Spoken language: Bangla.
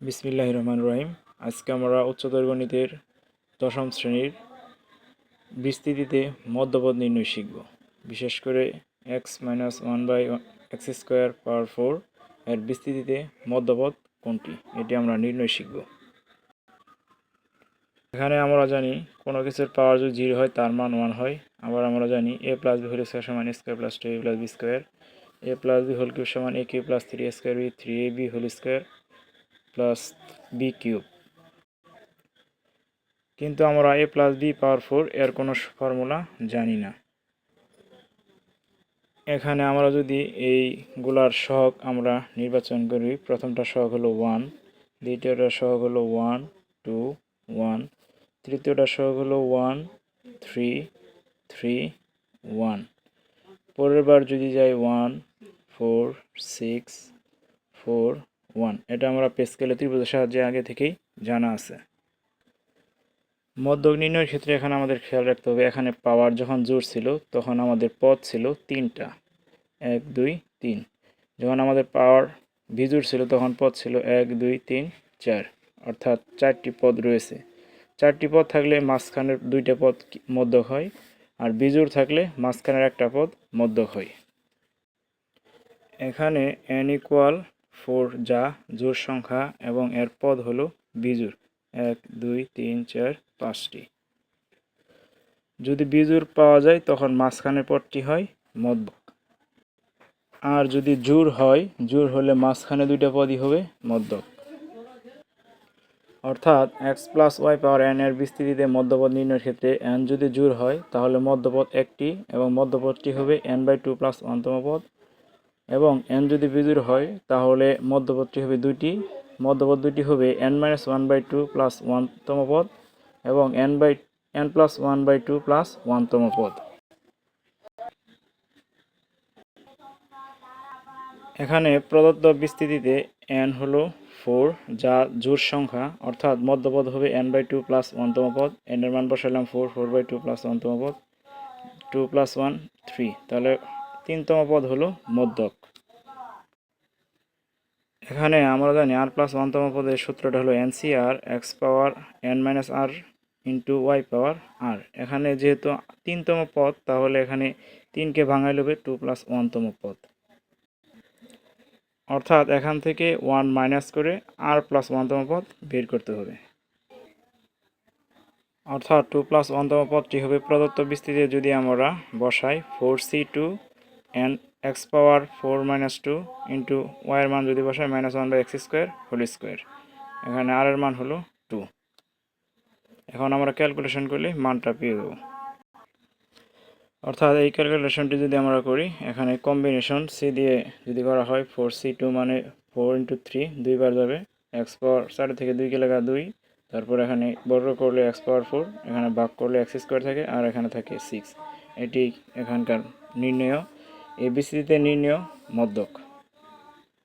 বিসমিল্লাহ রহমান রহিম। আজকে আমরা উচ্চতর গণিতের দশম শ্রেণির বিস্তৃতিতে মধ্যপদ নির্ণয় শিখব। বিশেষ করে X minus one by X square power four এর বিস্তৃতিতে মধ্যপদ কোনটি, এটি আমরা নির্ণয় শিখব। এখানে আমরা জানি কোনো কিছুর পাওয়ার যদি জিরো হয়, তার মান ওয়ান হয়। আবার আমরা জানি A plus B whole square সমান square plus two A plus B square A plus B whole cube সমান A cube plus three square B three A B whole square plus B cube কিন্তু আমরা A plus B power four এর কোনো ফর্মুলা জানি না। এখানে আমরা যদি এইগুলার সহগ আমরা নির্বাচন করি, প্রথমটা সহগ হলো ওয়ান দ্বিতীয়টা সহগ হলো ওয়ান টু ওয়ান তৃতীয়টা সহগ হলো ওয়ান থ্রি থ্রি ওয়ান পরের বার যদি যাই one four six four one. এটা আমরা পেস্কেলে ত্রিভুজের সাহায্যে আগে থেকেই জানা আছে। মধ্যক নির্ণয়ের ক্ষেত্রে এখানে আমাদের খেয়াল রাখতে হবে, এখানে পাওয়ার যখন জোর ছিল, তখন আমাদের পদ ছিল তিনটা। এক, দুই, তিন। যখন আমাদের পাওয়ার বিজুর ছিল, তখন পদ ছিল এক, দুই, তিন, চার। অর্থাৎ চারটি পদ রয়েছে। চারটি পদ থাকলে মাঝখানের দুইটা পদ মধ্যক হয়, আর বিজুর থাকলে মাঝখানের একটা পদ মধ্যক হয়। এখানে এন ইকুয়াল ফোর যা জোর সংখ্যা এবং এর পদ হলো বিজুর এক, দুই, তিন, চার, পাঁচটি। যদি বিজুর পাওয়া যায়, তখন মাঝখানের পদটি হয় মধ্যক। আর যদি জোর হয় জোর হলে মাঝখানে দুইটা পদই হবে মধ্যক। অর্থাৎ X plus Y power N এর বিস্তৃতিতে মধ্যপদ নির্ণয়ের ক্ষেত্রে এন যদি জোর হয়, তাহলে মধ্যপদ একটি এবং মধ্যপদটি হবে এন বাই টু প্লাস ওয়ানতম পদ। এবং এন যদি বিজুর হয়, তাহলে মধ্যপদটি হবে দুইটি। মধ্যপদ দুইটি হবে N minus one by two plus ওয়ানতম পদ এবং N by N plus one by two plus ওয়ানতম পদ এখানে প্রদত্ত বিস্তৃতিতে এন হলো ফোর যা জোর সংখ্যা, অর্থাৎ মধ্যপদ হবে এন বাই টু প্লাস ওয়ানতম পদ এন এর মান বসালাম four four by two plus ওয়ানতম পদ টু প্লাস ওয়ান থ্রি তাহলে তিনতম পদ হলো মধ্যক। এখানে আমরা জানি আর প্লাস ওয়ানতম পদের সূত্রটা হলো N C R X power N minus R into Y power R এখানে যেহেতু তিনতম পদ, তাহলে এখানে তিনকে ভাঙাই লবে টু প্লাস ওয়ানতম পদ। অর্থাৎ এখান থেকে ওয়ান মাইনাস করে আর প্লাস ওয়ানতম পদ বের করতে হবে। অর্থাৎ টু প্লাস ওয়ানতম পদটি হবে প্রদত্ত বিস্তৃতিতে যদি আমরা বসাই four C two N X power four minus two into ওয়াইয়ের মান যদি বসাই minus one by X square whole square এখানে আর এর মান হলো টু এখন আমরা ক্যালকুলেশন করলে মানটা পেয়ে দেবো অর্থাৎ এই ক্যালকুলেশনটি যদি আমরা করি, এখানে কম্বিনেশন সি দিয়ে যদি করা হয় ফোর সি টু মানে ফোর ইন্টু থ্রি দুইবার যাবে। এক্স পাওয়ার চার থেকে দুইকে লাগা দুই, তারপর এখানে বর্গ করলে এক্স পাওয়ার ফোর এখানে ভাগ করলে এক্স স্কোয়ার থাকে, আর এখানে থাকে সিক্স এটি এখানকার নির্ণয়। এই বিস্তৃতিতে নির্ণয় মধ্যক